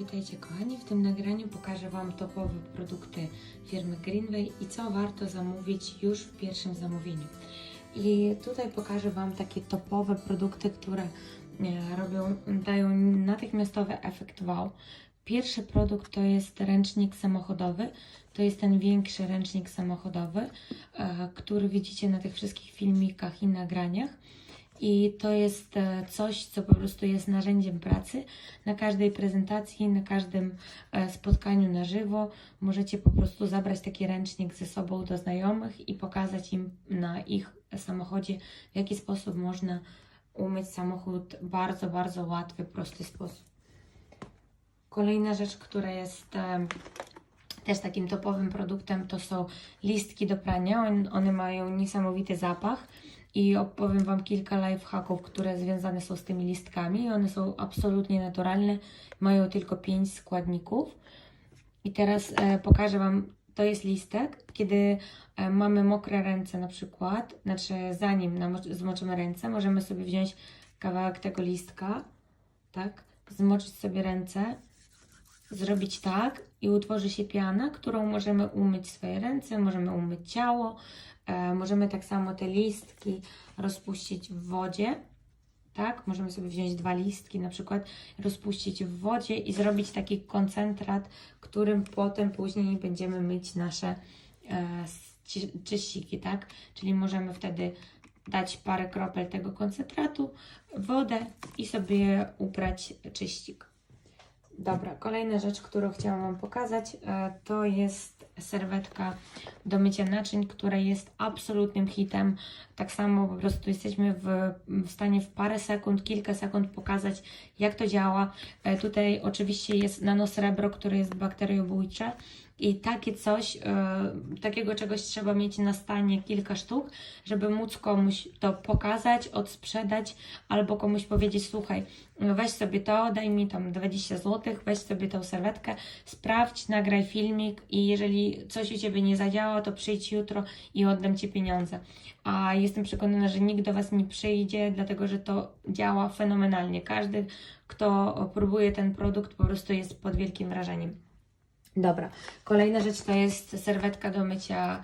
Witajcie kochani, w tym nagraniu pokażę Wam topowe produkty firmy Greenway i co warto zamówić już w pierwszym zamówieniu. I tutaj pokażę Wam takie topowe produkty, które e, robią, dają natychmiastowy efekt wow. Pierwszy produkt to jest ręcznik samochodowy. To jest ten większy ręcznik samochodowy, e, który widzicie na tych wszystkich filmikach i nagraniach. I to jest e, coś, co po prostu jest narzędziem pracy. Na każdej prezentacji, na każdym e, spotkaniu na żywo możecie po prostu zabrać taki ręcznik ze sobą do znajomych i pokazać im na ich samochodzie, w jaki sposób można umyć samochód bardzo, bardzo łatwy, prosty sposób. Kolejna rzecz, która jest e, też takim topowym produktem, to są listki do prania. On, one mają niesamowity zapach i opowiem Wam kilka lifehacków, które związane są z tymi listkami. One są absolutnie naturalne, mają tylko 5 składników. I teraz e, pokażę Wam, to jest listek, kiedy e, mamy mokre ręce na przykład, znaczy zanim namo- zmoczymy ręce, możemy sobie wziąć kawałek tego listka, tak, zmoczyć sobie ręce, zrobić tak i utworzy się piana, którą możemy umyć swoje ręce, możemy umyć ciało, e, możemy tak samo te listki rozpuścić w wodzie, tak? Możemy sobie wziąć dwa listki, na przykład rozpuścić w wodzie i zrobić taki koncentrat, którym potem później będziemy myć nasze e, ści- czyściki, tak? Czyli możemy wtedy dać parę kropel tego koncentratu, wodę i sobie ubrać czyścik. Dobra, kolejna rzecz, którą chciałam Wam pokazać, e, to jest serwetka do mycia naczyń, która jest absolutnym hitem. Tak samo po prostu jesteśmy w, w stanie w parę sekund, kilka sekund pokazać, jak to działa. E, Tutaj oczywiście jest nanosrebro, które jest bakteriobójcze. I takie coś, e, takiego czegoś trzeba mieć na stanie kilka sztuk, żeby móc komuś to pokazać, odsprzedać, albo komuś powiedzieć, słuchaj, weź sobie to, daj mi tam 20 zł, weź sobie tą serwetkę, sprawdź, nagraj filmik i jeżeli coś u Ciebie nie zadziała, to przyjdź jutro i oddam Ci pieniądze. A jestem przekonana, że nikt do Was nie przyjdzie, dlatego że to działa fenomenalnie. Każdy, kto próbuje ten produkt, po prostu jest pod wielkim wrażeniem. Dobra, kolejna rzecz to jest serwetka do mycia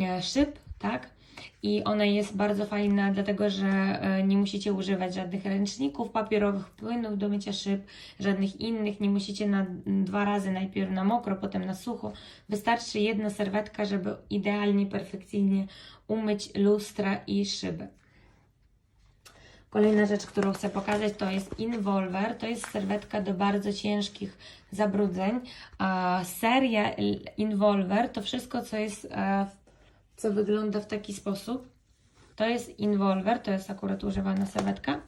e, szyb, tak? I ona jest bardzo fajna, dlatego że e, nie musicie używać żadnych ręczników papierowych, płynów do mycia szyb, żadnych innych. Nie musicie na dwa razy, najpierw na mokro, potem na sucho. Wystarczy jedna serwetka, żeby idealnie, perfekcyjnie umyć lustra i szyby. Kolejna rzecz, którą chcę pokazać, to jest Involver. To jest serwetka do bardzo ciężkich zabrudzeń. A seria Involver to wszystko, co jest, e, co wygląda w taki sposób. To jest Involver, to jest akurat używana serwetka.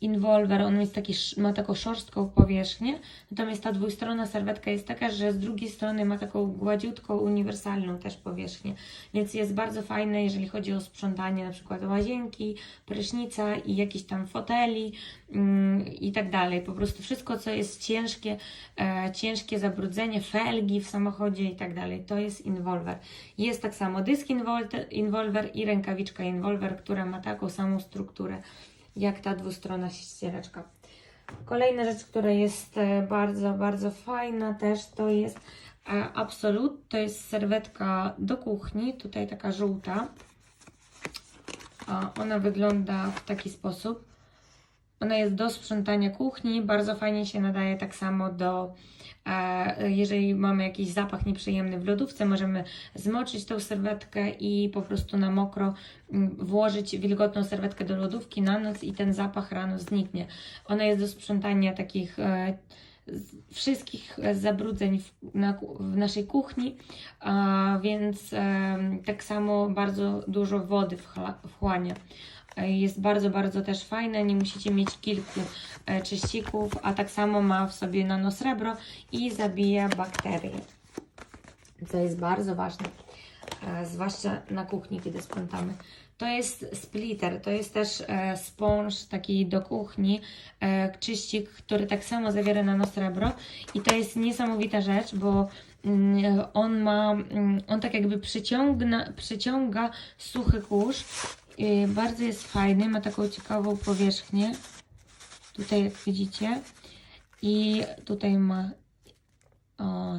Involver, on jest taki, ma taką szorstką powierzchnię, natomiast ta dwustronna serwetka jest taka, że z drugiej strony ma taką gładziutką, uniwersalną też powierzchnię, więc jest bardzo fajne, jeżeli chodzi o sprzątanie na przykład łazienki, prysznica i jakichś tam foteli mm, i tak dalej. Po prostu wszystko, co jest ciężkie, e, ciężkie zabrudzenie, felgi w samochodzie i tak dalej, to jest Involver. Jest tak samo dysk Invol- Involver i rękawiczka Involver, która ma taką samą strukturę jak ta dwustronna ściereczka. Kolejna rzecz, która jest e, bardzo, bardzo fajna też, to jest e, Absolut. To jest serwetka do kuchni, tutaj taka żółta. Ona wygląda w taki sposób. Ona jest do sprzątania kuchni, bardzo fajnie się nadaje tak samo do, jeżeli mamy jakiś zapach nieprzyjemny w lodówce, możemy zmoczyć tą serwetkę i po prostu na mokro mm, włożyć wilgotną serwetkę do lodówki na noc i ten zapach rano zniknie. Ona jest do sprzątania takich e, wszystkich zabrudzeń w, na, w naszej kuchni, a, więc tak samo bardzo dużo wody wchłania. E, Jest bardzo, bardzo też fajne, nie musicie mieć kilku e, czyścików, a tak samo ma w sobie nanosrebro i zabija bakterie, co jest bardzo ważne, e, zwłaszcza na kuchni, kiedy sprzątamy. To jest splitter, to jest też e, sponż taki do kuchni, e, czyścik, który tak samo zawiera nanosrebro i to jest niesamowita rzecz, bo mm, on ma, mm, on tak jakby przyciągna, przyciąga suchy kurz. I bardzo jest fajny, ma taką ciekawą powierzchnię, tutaj jak widzicie. I tutaj ma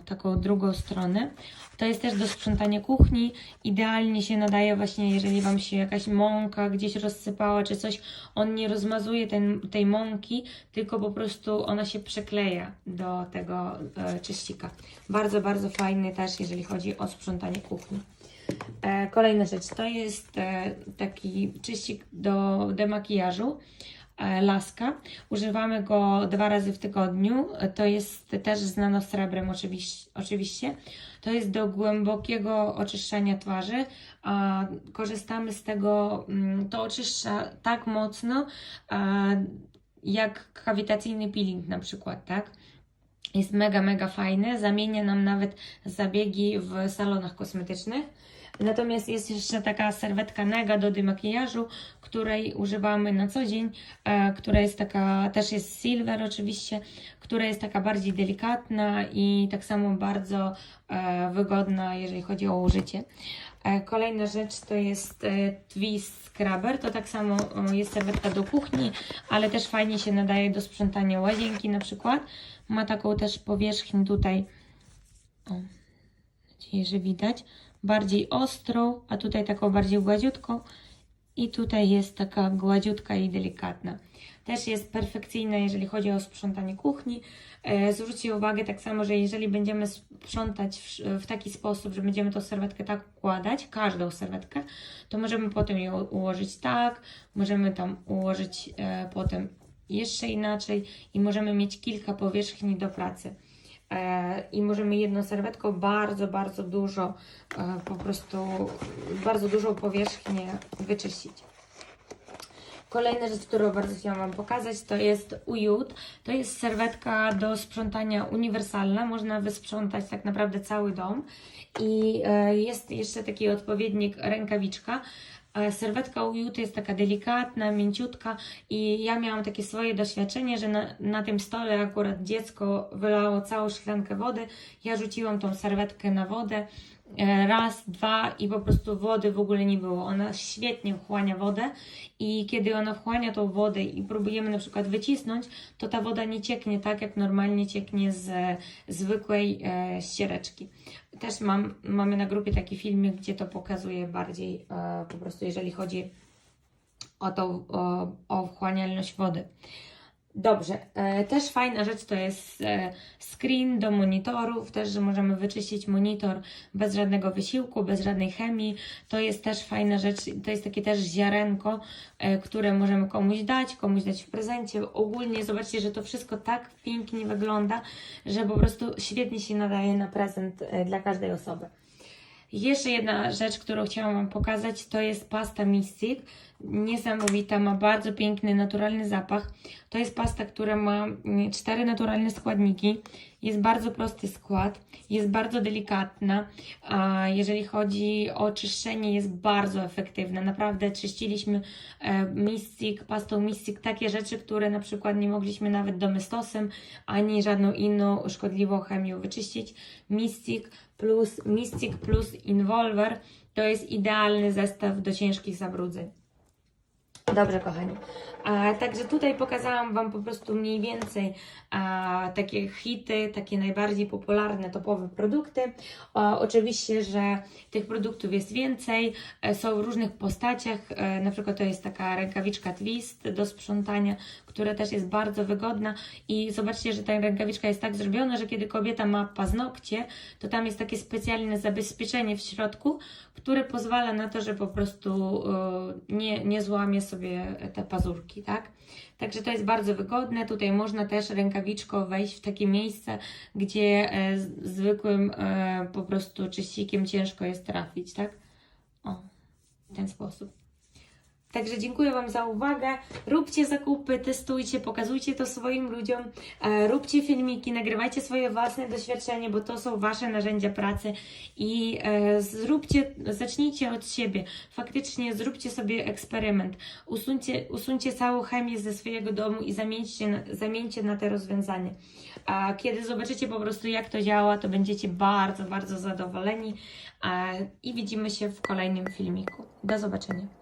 taką drugą stronę. To jest też do sprzątania kuchni. Idealnie się nadaje właśnie, jeżeli Wam się jakaś mąka gdzieś rozsypała czy coś, on nie rozmazuje ten, tej mąki, tylko po prostu ona się przykleja do tego e, czyścika. Bardzo, bardzo fajny też, jeżeli chodzi o sprzątanie kuchni. E, kolejna rzecz, to jest e, taki czyścik do demakijażu. E, Laska. Używamy go dwa razy w tygodniu. E, To jest też z nanosrebrem oczywiście, oczywiście. To jest do głębokiego oczyszczania twarzy. Korzystamy z tego, mm, to oczyszcza tak mocno, a, jak kawitacyjny peeling na przykład, tak? Jest mega, mega fajny. Zamienia nam nawet zabiegi w salonach kosmetycznych. Natomiast jest jeszcze taka serwetka Nega do demakijażu, której używamy na co dzień, e, która jest taka, też jest silver oczywiście, która jest taka bardziej delikatna i tak samo bardzo e, wygodna, jeżeli chodzi o użycie. E, Kolejna rzecz to jest Twist Scrubber. To tak samo jest serwetka do kuchni, ale też fajnie się nadaje do sprzątania łazienki na przykład. Ma taką też powierzchnię tutaj, o, nadzieję, że widać, bardziej ostrą, a tutaj taką bardziej gładziutką. I tutaj jest taka gładziutka i delikatna. Też jest perfekcyjna, jeżeli chodzi o sprzątanie kuchni. E, zwróćcie uwagę tak samo, że jeżeli będziemy sprzątać w, taki sposób, że będziemy tą serwetkę tak układać, każdą serwetkę, to możemy potem ją ułożyć tak, możemy tam ułożyć e, potem jeszcze inaczej i możemy mieć kilka powierzchni do pracy. E, I możemy jedną serwetką bardzo, bardzo dużo, e, po prostu bardzo dużą powierzchnię wyczyścić. Kolejna rzecz, którą bardzo chciałam Wam pokazać, to jest ujut. To jest serwetka do sprzątania uniwersalna. Można wysprzątać tak naprawdę cały dom. I e, jest jeszcze taki odpowiednik rękawiczka. E, Serwetka ujut jest taka delikatna, mięciutka i ja miałam takie swoje doświadczenie, że na, na tym stole akurat dziecko wylało całą szklankę wody. Ja rzuciłam tą serwetkę na wodę raz, dwa i po prostu wody w ogóle nie było. Ona świetnie wchłania wodę i kiedy ona wchłania tą wodę i próbujemy na przykład wycisnąć, to ta woda nie cieknie tak, jak normalnie cieknie z e, zwykłej e, ściereczki. Też mam, mamy na grupie taki filmik, gdzie to pokazuje bardziej e, po prostu, jeżeli chodzi o tą o, o wchłanialność wody. Dobrze, e, też fajna rzecz to jest e, screen do monitorów, też, że możemy wyczyścić monitor bez żadnego wysiłku, bez żadnej chemii. To jest też fajna rzecz, to jest takie też ziarenko, e, które możemy komuś dać, komuś dać w prezencie. Ogólnie zobaczcie, że to wszystko tak pięknie wygląda, że po prostu świetnie się nadaje na prezent dla każdej osoby. Jeszcze jedna rzecz, którą chciałam Wam pokazać, to jest pasta Mystic. Niesamowita, ma bardzo piękny, naturalny zapach. To jest pasta, która ma mm, cztery naturalne składniki. Jest bardzo prosty skład, jest bardzo delikatna. A jeżeli chodzi o czyszczenie, jest bardzo efektywna. Naprawdę czyściliśmy e, Mystic, pastą Mystic takie rzeczy, które na przykład nie mogliśmy nawet domestosem ani żadną inną szkodliwą chemią wyczyścić. Mystic plus Mystic plus Involver to jest idealny zestaw do ciężkich zabrudzeń. Dobrze, kochani. A, także tutaj pokazałam Wam po prostu mniej więcej a, takie hity, takie najbardziej popularne, topowe produkty. A, oczywiście, że tych produktów jest więcej, e, są w różnych postaciach. E, na przykład to jest taka rękawiczka twist do sprzątania, która też jest bardzo wygodna. I zobaczcie, że ta rękawiczka jest tak zrobiona, że kiedy kobieta ma paznokcie, to tam jest takie specjalne zabezpieczenie w środku, które pozwala na to, że po prostu e, nie, nie złamie sobie te pazurki, tak? Także to jest bardzo wygodne. Tutaj można też rękawiczką wejść w takie miejsce, gdzie e, zwykłym e, po prostu czyścikiem ciężko jest trafić, tak? O, w ten sposób. Także dziękuję Wam za uwagę. Róbcie zakupy, testujcie, pokazujcie to swoim ludziom, e, róbcie filmiki, nagrywajcie swoje własne doświadczenia, bo to są Wasze narzędzia pracy i e, zróbcie, zacznijcie od siebie. Faktycznie zróbcie sobie eksperyment. Usuńcie, usuńcie całą chemię ze swojego domu i zamieńcie, zamieńcie na te rozwiązanie. A kiedy zobaczycie po prostu, jak to działa, to będziecie bardzo, bardzo zadowoleni e, i widzimy się w kolejnym filmiku. Do zobaczenia.